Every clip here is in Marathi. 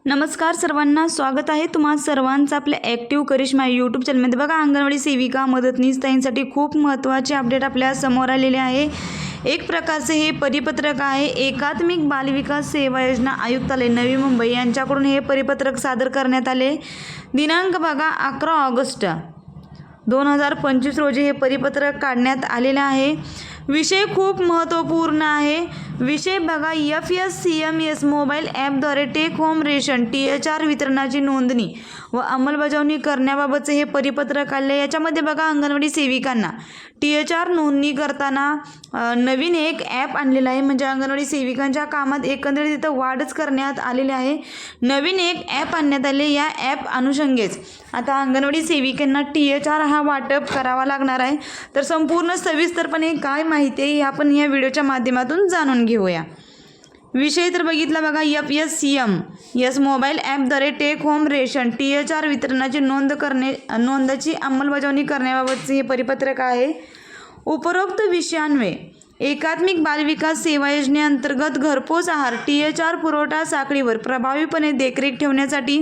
नमस्कार सर्वांना स्वागत आहे तुम्हा सर्वांचं आपल्या ॲक्टिव्ह करिश्मा यूट्यूब चॅनलमध्ये बघा अंगणवाडी सेविका मदतनीस ताईंसाठी खूप महत्त्वाचे अपडेट आपल्यासमोर आलेले आहे. एक प्रकारचे हे परिपत्रक आहे एकात्मिक बालविकास सेवा योजना आयुक्तालय नवी मुंबई. यांच्याकडून हे परिपत्रक सादर करण्यात आले. दिनांक बघा अकरा ऑगस्ट. दोन हजार पंचवीस रोजी हे परिपत्रक काढण्यात आलेलं आहे. विषय खूप महत्त्वपूर्ण आहे. विषय बघा F S C M S mobile ॲपद्वारे take home ration T H R वितरणाची नोंदणी व अंमलबजावणी करण्याबाबतचे हे परिपत्रक आले. याच्यामध्ये बघा अंगणवाडी सेविकांना. टी एच आर नोंदणी करताना नवीन एक ॲप आणलेला आहे. म्हणजे अंगणवाडी सेविकांच्या कामात एकंदरीत तिथं वाढच करण्यात आलेली आहे. नवीन एक ॲप आणण्यात आले. या ॲप अनुषंगेच आता अंगणवाडी सेविकांना टी एच आर हा वाटप करावा लागणार आहे. तर संपूर्ण सविस्तरपणे काय माहिती आहे हे आपण या व्हिडिओच्या माध्यमातून जाणून घेऊया. विषय तर बघितला बघा F S C M S mobile ॲपद्वारे take home ration T H R वितरणाची नोंद करणे नोंदाची अंमलबजावणी करण्याबाबतचे हे परिपत्रक आहे. उपरोक्त विषयान्वये एकात्मिक बालविकास सेवा योजनेअंतर्गत घरपोच आहार टी एच आर पुरवठा साखळीवर प्रभावीपणे देखरेख ठेवण्यासाठी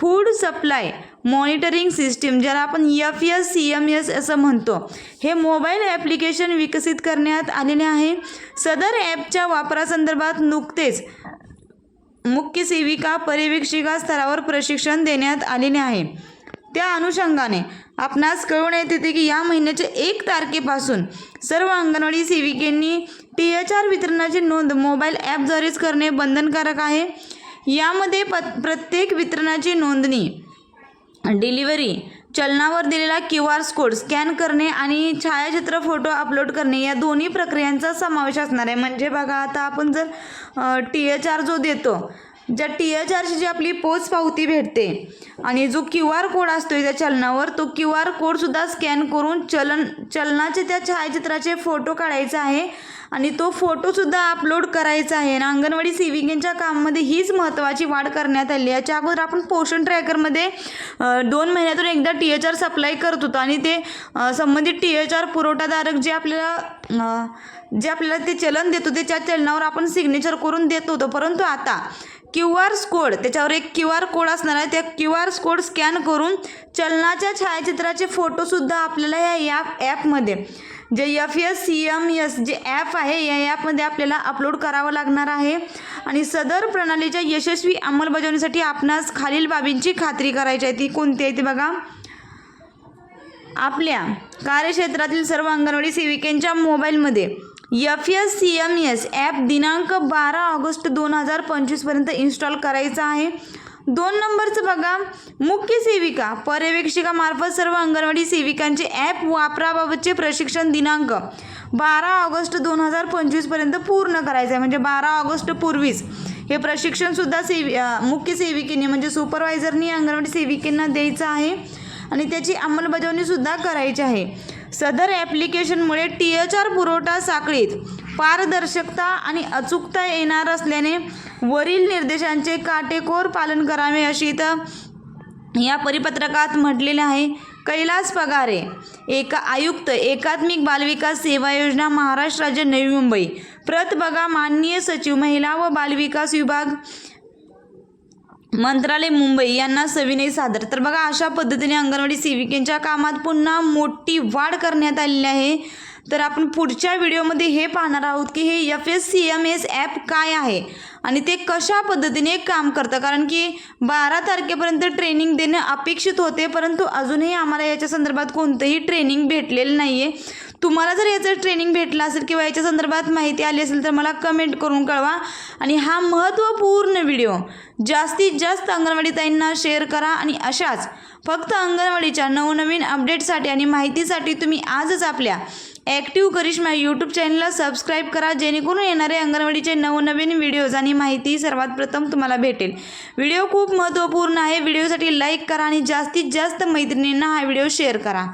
फूड सप्लाय मॉनिटरिंग सिस्टीम ज्याला आपण F S C M S असं म्हणतो हे मोबाईल ॲप्लिकेशन विकसित करण्यात आलेले आहे. सदर ॲपच्या वापरासंदर्भात नुकतेच मुख्य सेविका पर्यवेक्षिका स्तरावर प्रशिक्षण देण्यात आलेले आहे. त्या अनुषंगाने आपणास कळून येत येते की या महिन्याच्या एक तारखेपासून सर्व अंगणवाडी सेविकेंनी टी एच आर वितरणाची नोंद मोबाईल ॲपद्वारेच करणे बंधनकारक आहे. यामध्ये प प्रत्येक वितरणाची नोंदणी डिलिव्हरी चलनावर दिलेला क्यू आर कोड स्कॅन करणे आणि छायाचित्र फोटो अपलोड करणे या दोन्ही प्रक्रियांचा समावेश असणार आहे. म्हणजे बघा आता आपण जर टी एच आर जो देतो ज्या टी एच आरची जी आपली पोच पावती भेटते आणि जो क्यू आर कोड असतो त्या चलनावर तो क्यू आर कोडसुद्धा स्कॅन करून चलन चलनाचे त्या छायाचित्राचे फोटो काढायचा आहे आणि तो फोटोसुद्धा अपलोड करायचा आहे. आणि अंगणवाडी सेविकेंच्या कामामध्ये हीच महत्त्वाची वाढ करण्यात आली याच्या अगोदर आपण पोषण ट्रॅकरमध्ये दोन महिन्यातून एकदा टी एच आर सप्लाय करत होतो आणि ते संबंधित टी एच आर पुरवठाधारक जे आपल्याला जे आपल्याला ते चलन देतो ते त्या चलनावर आपण सिग्नेचर करून देत होतो. परंतु आता क्यू आर कोड त्याच्यावर एक क्यू आर कोड असणार आहे. त्या क्यू आर कोड स्कॅन करून चलनाच्या छायाचित्राचे फोटोसुद्धा आपल्याला या ॲप ॲपमध्ये जे F S C M S जे ॲप आहे या ॲपमध्ये आपल्याला अपलोड करावं लागणार आहे. आणि सदर प्रणालीच्या यशस्वी अंमलबजावणीसाठी आपणास खालील बाबींची खात्री करायची आहे. ती कोणती आहे ती बघा. आपल्या कार्यक्षेत्रातील सर्व अंगणवाडी सेविकांच्या मोबाईलमध्ये F S C M S app दिनांक बारा ऑगस्ट दोन हजार पंचवीसपर्यंत इन्स्टॉल करायचा आहे. दोन नंबरचं बघा. मुख्य सेविका पर्यवेक्षिकामार्फत सर्व अंगणवाडी सेविकांचे ॲप वापराबाबतचे प्रशिक्षण दिनांक बारा ऑगस्ट दोन हजार पंचवीसपर्यंत पूर्ण करायचं आहे. म्हणजे बारा ऑगस्ट पूर्वीच. हे प्रशिक्षणसुद्धा सेवि मुख्य सेविकेने म्हणजे सुपरवायझरनी अंगणवाडी सेविकेंना द्यायचं आहे. आणि त्याची अंमलबजावणीसुद्धा करायची आहे. सदर ॲप्लिकेशनमुळे टी एच आर पुरवठा साखळीत पारदर्शकता आणि अचूकता येणार असल्याने वरील निर्देशांचे काटेकोर पालन करावे अशी इथं या परिपत्रकात म्हटलेले आहे. कैलास पगारे एका आयुक्त एकात्मिक बालविकास सेवा योजना महाराष्ट्र राज्य नवी मुंबई. प्रत बघा माननीय सचिव महिला व बालविकास विभाग मंत्रालय मुंबई यांना सविनय सादर. तर बघा अशा पद्धतीने अंगणवाडी सेविकेंच्या कामात पुन्हा मोठी वाढ करण्यात आलेली आहे. तर आपण पुढच्या व्हिडिओमध्ये हे पाहणार आहोत की हे F S C M S app काय आहे आणि ते कशा पद्धतीने काम करतं. कारण की बारा तारखेपर्यंत ट्रेनिंग देणं अपेक्षित होते परंतु अजूनही आम्हाला याच्या संदर्भात कोणतंही ट्रेनिंग भेटलेलं नाही आहे तुम्हाला जर याचं ट्रेनिंग भेटलं असेल किंवा याच्या संदर्भात माहिती आली असेल तर मला कमेंट करून कळवा. आणि हा महत्त्वपूर्ण व्हिडिओ जास्तीत जास्त अंगणवाडी ताईंना शेअर करा आणि अशाच फक्त अंगणवाडीच्या नवनवीन अपडेटसाठी आणि माहितीसाठी तुम्ही आजच आपल्या ॲक्टिव्ह करिश्मा यूट्यूब चॅनलला सबस्क्राईब करा जेणेकरून येणारे अंगणवाडीचे नवनवीन व्हिडिओज आणि माहिती सर्वात प्रथम तुम्हाला भेटेल. व्हिडिओ खूप महत्त्वपूर्ण आहे. व्हिडिओसाठी लाईक करा आणि जास्तीत जास्त मैत्रिणींना हा व्हिडिओ शेअर करा.